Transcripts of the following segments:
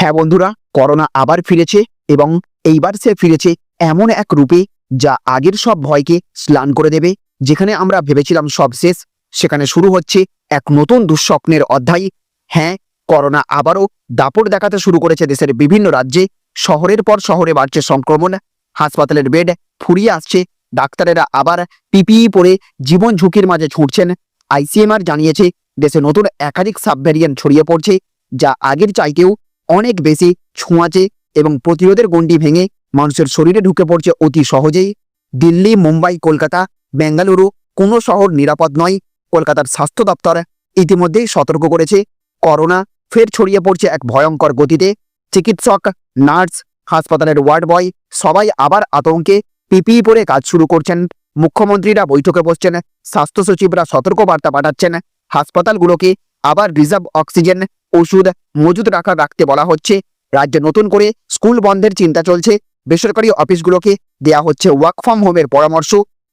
হ্যাঁ বন্ধুরা, করোনা আবার ফিরেছে এবং এইবার সে ফিরেছে এমন এক রূপে যা আগের সব ভয়কে স্নান করে দেবে। যেখানে আমরা ভেবেছিলাম সব শেষ, সেখানে শুরু হচ্ছে এক নতুন দুঃস্বপ্নের অধ্যায়। হ্যাঁ করোনা আবারও দাপট দেখাতে শুরু করেছে দেশের বিভিন্ন রাজ্যে। শহরের পর শহরে বাড়ছে সংক্রমণ, হাসপাতালের বেড ফুরিয়ে আসছে, ডাক্তারেরা আবার পিপিই পরে জীবন ঝুঁকির মাঝে ছুটছেন। আইসিএমআর জানিয়েছে দেশে নতুন একাধিক সাবভ্যারিয়েন্ট ছড়িয়ে পড়ছে, যা আগের চাইতেও অনেক বেশি ছোঁয়াচে এবং প্রতিরোধের গণ্ডি ভেঙে মানুষের শরীরে ঢুকে পড়ছে অতি সহজেই। দিল্লি, মুম্বাই, কলকাতা, বেঙ্গালুরু কোনো শহর নিরাপদ নয়। কলকাতার স্বাস্থ্য দপ্তর ইতিমধ্যেই সতর্ক করেছে। করোনা ফের ছড়িয়ে পড়ছে এক ভয়ঙ্কর গতিতে। চিকিৎসক, নার্স, হাসপাতালের ওয়ার্ড বয় সবাই আবার আতঙ্কে পিপিই পরে কাজ শুরু করছেন। মুখ্যমন্ত্রীরা বৈঠকে বসছেন। স্বাস্থ্য সচিবরা সতর্কবার্তা পাঠাচ্ছেন। হাসপাতালগুলোকে আবার রিজার্ভ অক্সিজেন ওষুধ মজুদ রাখা রাখতে বলা হচ্ছে। রাজ্যে নতুন করে স্কুল বন্ধের চিন্তা চলছে। বেসরকারি অফিসগুলোকে দেয়া হচ্ছে ওয়ার্ক ফ্রম হোমের পরামর্শ।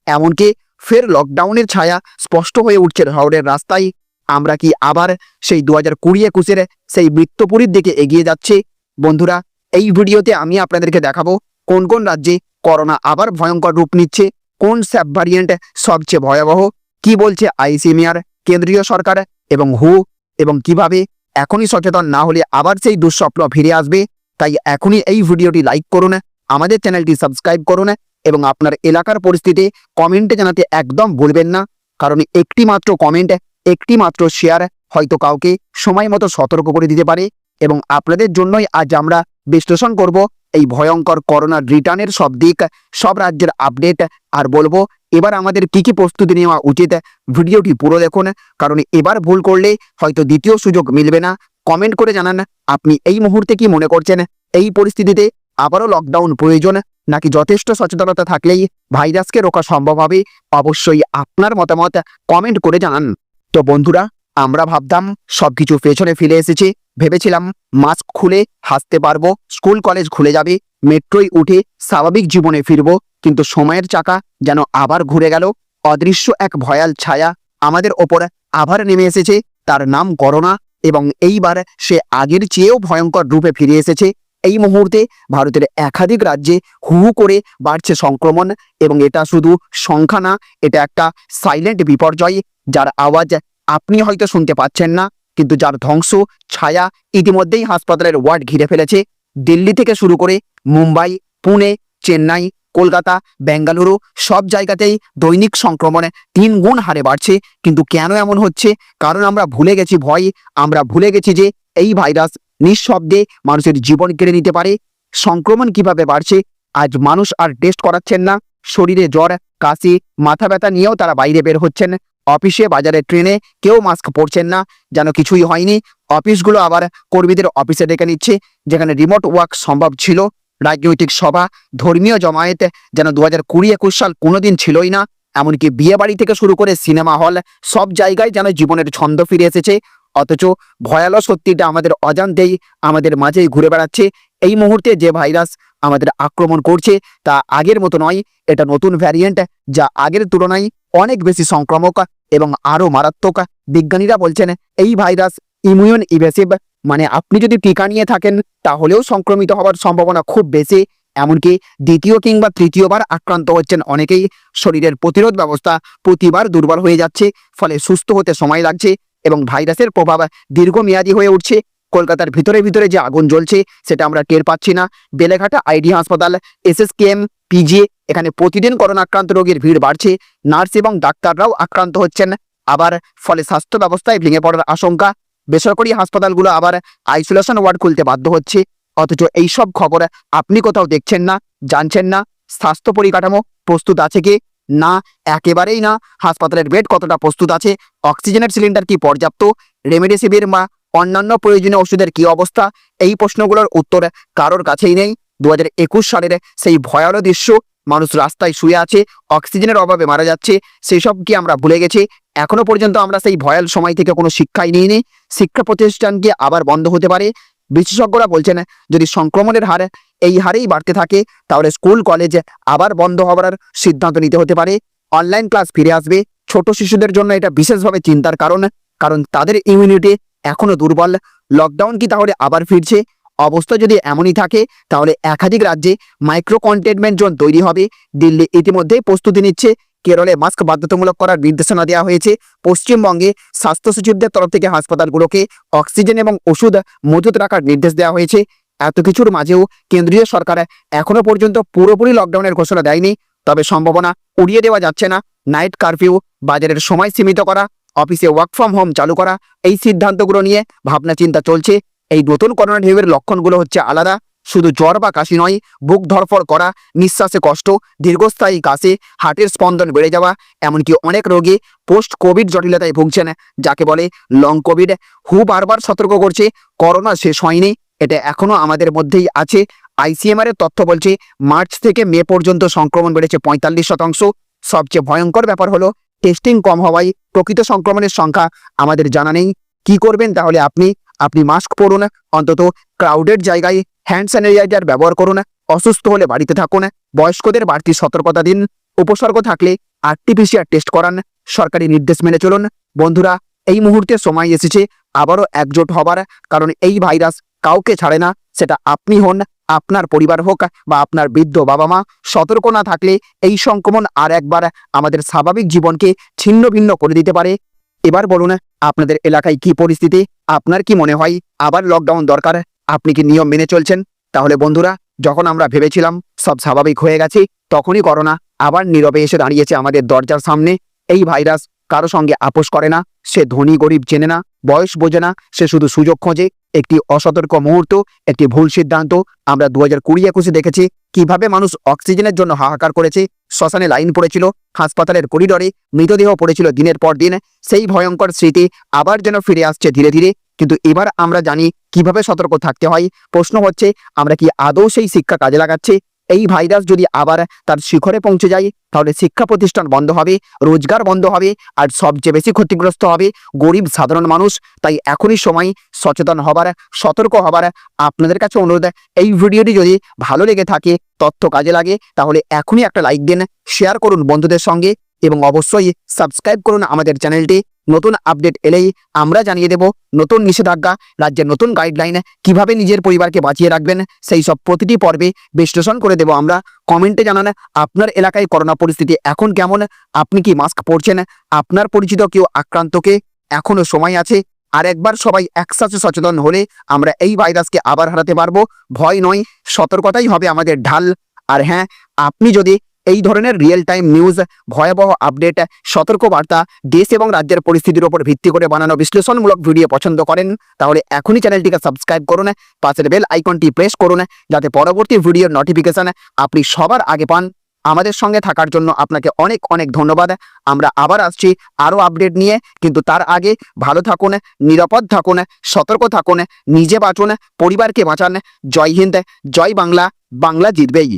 এমনকি ফের লকডাউনের ছায়া স্পষ্ট হয়ে উঠছে শহরের রাস্তায়। আমরা কি আবার সেই দু হাজার কুড়ি একুশের সেই মৃত্যুপুরীর দিকে এগিয়ে যাচ্ছে? বন্ধুরা, এই ভিডিওতে আমি আপনাদেরকে দেখাবো কোন কোন রাজ্যে করোনা আবার ভয়ঙ্কর রূপ নিচ্ছে, কোন স্যাব ভ্যারিয়েন্ট সবচেয়ে ভয়াবহ, কি বলছে আইসিএমআর, কেন্দ্রীয় সরকার এবং হু এবং কীভাবে এখনই সচেতন না হলে আবার সেই দুঃস্বপ্ন ফিরে আসবে। তাই এখনই এই ভিডিওটি লাইক করুন, আমাদের চ্যানেলটি সাবস্ক্রাইব করুন এবং আপনার এলাকার পরিস্থিতি কমেন্টে জানাতে একদম ভুলবেন না। কারণ একটি মাত্র কমেন্ট, একটি মাত্র শেয়ার হয়তো কাউকে সময় মতো সতর্ক করে দিতে পারে এবং আপনাদের জন্যই আজ আমরা বিশ্লেষণ করব এই ভয়ঙ্কর করোনার রিটার্নের সব দিক, সব রাজ্যের আপডেট আর বলব, এবার আমাদের কি কি প্রস্তুতি নেওয়া উচিত, ভিডিওটি পুরো দেখুন। কারণ এবার ভুল করলে হয়তো দ্বিতীয় সুযোগ মিলবে না। কমেন্ট করে জানান, আপনি এই মুহূর্তে কি মনে করছেন? এই পরিস্থিতিতে আবারও লকডাউন প্রয়োজন? নাকি যথেষ্ট সচেতনতা থাকলেই ভাইরাসকে রোকা সম্ভব হবে? অবশ্যই আপনার মতামত কমেন্ট করে জানান। তো বন্ধুরা আমরা ভাবতাম সবকিছু পেছনে ফিরে এসেছে। ভেবেছিলাম মাস্ক খুলে হাসতে পারব, স্কুল কলেজ খুলে যাবে মেট্রোয় উঠে স্বাভাবিক জীবনে ফিরবো, কিন্তু সময়ের চাকা যেন আবার ঘুরে গেল। অদৃশ্য এক ভয়াল ছায়া আমাদের ওপর আবার নেমে এসেছে। তার নাম করোনা এবং এইবার সে আগের চেয়েও ভয়ঙ্কর রূপে ফিরে এসেছে। এই মুহূর্তে ভারতের একাধিক রাজ্যে হু হু করে বাড়ছে সংক্রমণ এবং এটা শুধু সংখ্যা না, এটা একটা সাইলেন্ট বিপর্যয়, যার আওয়াজ আপনি হয়তো শুনতে পাচ্ছেন না, কিন্তু যার ধ্বংস, ছায়া ইতিমধ্যেই হাসপাতালের ওয়ার্ড ঘিরে ফেলেছে। দিল্লি থেকে শুরু করে মুম্বাই, পুনে, চেন্নাই, কলকাতা, বেঙ্গালুরু সব জায়গাতেই দৈনিক সংক্রমণে তিন গুণ হারে বাড়ছে। কিন্তু কেন এমন হচ্ছে? কারণ আমরা ভুলে গেছি ভয়, আমরা ভুলে গেছি যে এই ভাইরাস নিঃশব্দে মানুষের জীবন কেড়ে নিতে পারে। সংক্রমণ কীভাবে বাড়ছে? আজ মানুষ আর টেস্ট করাচ্ছেন না। শরীরে জ্বর, কাশি, মাথা ব্যথা নিয়েও তারা বাইরে বের হচ্ছেন। অফিসে, বাজারে, ট্রেনে কেউ মাস্ক পরছেন না, যেন কিছুই হয়নি। অফিসগুলো আবার কর্মীদের অফিসে ডেকে নিচ্ছে, যেখানে রিমোট ওয়ার্ক সম্ভব ছিল। রাজনৈতিক সভা, ধর্মীয় জমায়েত, যেন দু হাজার কুড়ি একুশ সাল কোনোদিন ছিলই না। এমনকি বিয়ে বাড়ি থেকে শুরু করে সিনেমা হল, সব জায়গায় যেন জীবনের ছন্দ ফিরে এসেছে। অথচ ভয়াল সত্যিটা আমাদের অজান্তেই আমাদের মাঝেই ঘুরে বেড়াচ্ছে। এই মুহূর্তে যে ভাইরাস আমাদের আক্রমণ করছে, তা আগের মতো নয়। এটা নতুন ভ্যারিয়েন্ট যা আগের তুলনায় অনেক বেশি সংক্রামক। এবং আরও মারাত্মক বিজ্ঞানীরা বলছেন, এই ভাইরাস ইমিউন ইভেসিভ মানে আপনি যদি টিকা নিয়ে থাকেন, তাহলেও সংক্রমিত হওয়ার সম্ভাবনা খুব বেশি। এমনকি দ্বিতীয় কিংবা তৃতীয়বার আক্রান্ত হচ্ছেন অনেকেই। শরীরের প্রতিরোধ ব্যবস্থা প্রতিবার দুর্বল হয়ে যাচ্ছে, ফলে সুস্থ হতে সময় লাগছে এবং ভাইরাসের প্রভাব দীর্ঘমেয়াদী হয়ে উঠছে। কলকাতার ভিতরে ভিতরে যে আগুন জ্বলছে, সেটা আমরা টের পাচ্ছি না। বেলেঘাটা আইডি হাসপাতাল, এসএসকেএম, পিজি, এখানে প্রতিদিন করোনা আক্রান্ত রোগীর ভিড় বাড়ছে। নার্স এবং ডাক্তাররাও আক্রান্ত হচ্ছেন। আবার ফলে স্বাস্থ্য ব্যবস্থায় ভেঙে পড়ার আশঙ্কা। বেসরকারি হাসপাতালগুলো আবার আইসোলেশন ওয়ার্ড খুলতে বাধ্য হচ্ছে। অথচ এই সব খবর আপনি কোথাও দেখছেন না, জানছেন না? স্বাস্থ্য পরিকাঠামো প্রস্তুত আছে কি? না, একেবারেই না। হাসপাতালের বেড কতটা প্রস্তুত আছে? অক্সিজেনের সিলিন্ডার কি পর্যাপ্ত? রেমডেসিভির বা অন্যান্য প্রয়োজনীয় ওষুধের কি অবস্থা? এই প্রশ্নগুলোর উত্তর কারোর কাছেই নেই। দু একুশ সালের সেই ভয়ালো দৃশ্য মানুষ রাস্তায় শুয়ে আছে, অক্সিজেনের অভাবে মারা যাচ্ছে সেই সব কি আমরা ভুলে গেছি? এখনও পর্যন্ত আমরা সেই ভয়াল সময় থেকে কোনো শিক্ষাই নিইনি। শিক্ষা প্রতিষ্ঠান কি আবার বন্ধ হতে পারে? বিশেষজ্ঞরা বলছেন, যদি সংক্রমণের হার এই হারেই বাড়তে থাকে, তাহলে স্কুল, কলেজ আবার বন্ধ হওয়ার সিদ্ধান্ত নিতে হতে পারে। অনলাইন ক্লাস ফিরে আসবে। ছোট শিশুদের জন্য এটা বিশেষভাবে চিন্তার কারণ কারণ তাদের ইমিউনিটি এখনও দুর্বল। লকডাউন কি তাহলে আবার ফিরছে? অবস্থা যদি এমনই থাকে, তাহলে একাধিক রাজ্যে মাইক্রো কন্টেনমেন্ট জোন তৈরি হবে। দিল্লি ইতিমধ্যেই প্রস্তুতি নিচ্ছে। কেরলে মাস্ক বাধ্যতামূলক করার নির্দেশনা দেওয়া হয়েছে। পশ্চিমবঙ্গে স্বাস্থ্য সচিবদের তরফ থেকে হাসপাতালগুলোকে অক্সিজেন এবং ওষুধ মজুত রাখার নির্দেশ দেওয়া হয়েছে। এত কিছুর মাঝেও কেন্দ্রীয় সরকার এখনও পর্যন্ত পুরোপুরি লকডাউনের ঘোষণা দেয়নি। তবে সম্ভাবনা উড়িয়ে দেওয়া যাচ্ছে না। নাইট কারফিউ বাজারের সময় সীমিত করা অফিসে ওয়ার্ক ফ্রম হোম চালু করা, এই সিদ্ধান্তগুলো নিয়ে ভাবনা চিন্তা চলছে। এই নতুন করোনা ঢেউয়ের লক্ষণগুলো হচ্ছে আলাদা, শুধু জ্বর বা কাশি নয়, বুক ধরফর করা, নিঃশ্বাসে কষ্ট, দীর্ঘস্থায়ী কাশি, হার্টের স্পন্দন বেড়ে যাওয়া, এমনকি অনেক রোগী পোস্ট কোভিড জটিলতায় ভুগছেন, যাকে বলে লং কোভিড হু বারবার সতর্ক করছে, করোনা শেষ হয়নি, এটা এখনও আমাদের মধ্যেই আছে। আইসিএমআর এর তথ্য বলছে, মার্চ থেকে মে পর্যন্ত সংক্রমণ বেড়েছে পঁয়তাল্লিশ শতাংশ। সবচেয়ে ভয়ঙ্কর ব্যাপার হলো টেস্টিং কম হওয়ায় প্রকৃত সংক্রমণের সংখ্যা আমাদের জানা নেই। কি করবেন তাহলে আপনি? আপনি মাস্ক পরুন, অন্তত ক্রাউডেড জায়গায় হ্যান্ড স্যানিটাইজার ব্যবহার করুন, অসুস্থ হলে বাড়িতে থাকুন, বয়স্কদের বাড়তি সতর্কতা দিন, উপসর্গ থাকলে আরটিপিসিআর টেস্ট করান, সরকারি নির্দেশ মেনে চলুন। বন্ধুরা, এই মুহূর্তে সময় এসেছে, আবারও একজোট হবার, কারণ এই ভাইরাস কাউকে ছাড়ে না, সেটা আপনি হন আপনার পরিবার হোক বা আপনার বৃদ্ধ বাবা মা সতর্ক না থাকলে এই সংক্রমণ আর একবার আমাদের স্বাভাবিক জীবনকে ছিন্ন ভিন্ন করে দিতে পারে। এবার বলুন, আপনাদের এলাকায় কি পরিস্থিতি? আপনার কি মনে হয় আবার লকডাউন দরকার? আপনি কি নিয়ম মেনে চলছেন? তাহলে বন্ধুরা, যখন আমরা ভেবেছিলাম সব স্বাভাবিক হয়ে গেছে, তখনই করোনা আবার নীরবে এসে দাঁড়িয়েছে আমাদের দরজার সামনে। এই ভাইরাস কারও সঙ্গে আপোষ করে না, সে ধনী গরিব চেনে না, বয়স বোঝে না, সে শুধু সুযোগ খোঁজে। একটি অসতর্ক মুহূর্ত, একটি ভুল সিদ্ধান্ত। আমরা দু হাজার কুড়ি একুশে দেখেছি কীভাবে মানুষ অক্সিজেনের জন্য হাহাকার করেছে। শ্মশানে লাইন পড়েছিল, হাসপাতালের করিডরে মৃতদেহ পড়েছিল দিনের পর দিন। সেই ভয়ঙ্কর স্মৃতি আবার যেন ফিরে আসছে ধীরে ধীরে। কিন্তু এবার আমরা জানি কীভাবে সতর্ক থাকতে হয়। প্রশ্ন হচ্ছে, আমরা কি আদৌ সেই শিক্ষা কাজে লাগাচ্ছি? এই ভাইরাস যদি আবার তার শিখরে পৌঁছে যায়, তাহলে শিক্ষা প্রতিষ্ঠান বন্ধ হবে, রোজগার বন্ধ হবে, আর সবচেয়ে বেশি ক্ষতিগ্রস্ত হবে গরিব সাধারণ মানুষ। তাই এখনই সময় সচেতন হবার, সতর্ক হবার আপনাদের কাছে অনুরোধ, এই ভিডিওটি যদি ভালো লেগে থাকে, তথ্য কাজে লাগে, তাহলে এখনই একটা লাইক দিন শেয়ার করুন বন্ধুদের সঙ্গে, এবং অবশ্যই সাবস্ক্রাইব করুন আমাদের চ্যানেলটি। নতুন আপডেট এলেই আমরা জানিয়ে দেব নতুন নিষেধাজ্ঞা, রাজ্যের নতুন গাইডলাইন কীভাবে নিজের পরিবারকে বাঁচিয়ে রাখবেন, সেই সব প্রতিটি পর্বে বিশ্লেষণ করে দেব আমরা। কমেন্টে জানান আপনার এলাকায় করোনা পরিস্থিতি এখন কেমন, আপনি কি মাস্ক পরছেন, আপনার পরিচিত কেউ আক্রান্তকে এখনও সময় আছে? আর একবার সবাই একসাথে সচেতন হলে আমরা এই ভাইরাসকে আবার হারাতে পারব। ভয় নয়, সতর্কতাই হবে আমাদের ঢাল। আর হ্যাঁ আপনি যদি এই ধরনের রিয়েল টাইম নিউজ ভয়াবহ আপডেট সতর্ক বার্তা দেশ এবং রাজ্যের পরিস্থিতির উপর ভিত্তি করে বানানো বিশ্লেষণমূলক ভিডিও পছন্দ করেন, তাহলে এখনই চ্যানেলটিকে সাবস্ক্রাইব করুন, পাশের বেল আইকনটি প্রেস করুন, যাতে পরবর্তী ভিডিওর নোটিফিকেশন আপনি সবার আগে পান। আমাদের সঙ্গে থাকার জন্য আপনাকে অনেক অনেক ধন্যবাদ। আমরা আবার আসছি আরও আপডেট নিয়ে, কিন্তু তার আগে ভালো থাকুন, নিরাপদ থাকুন, সতর্ক থাকুন, নিজে বাঁচুন, পরিবারকে বাঁচান। জয় হিন্দ, জয় বাংলা বাংলা জিতবেই।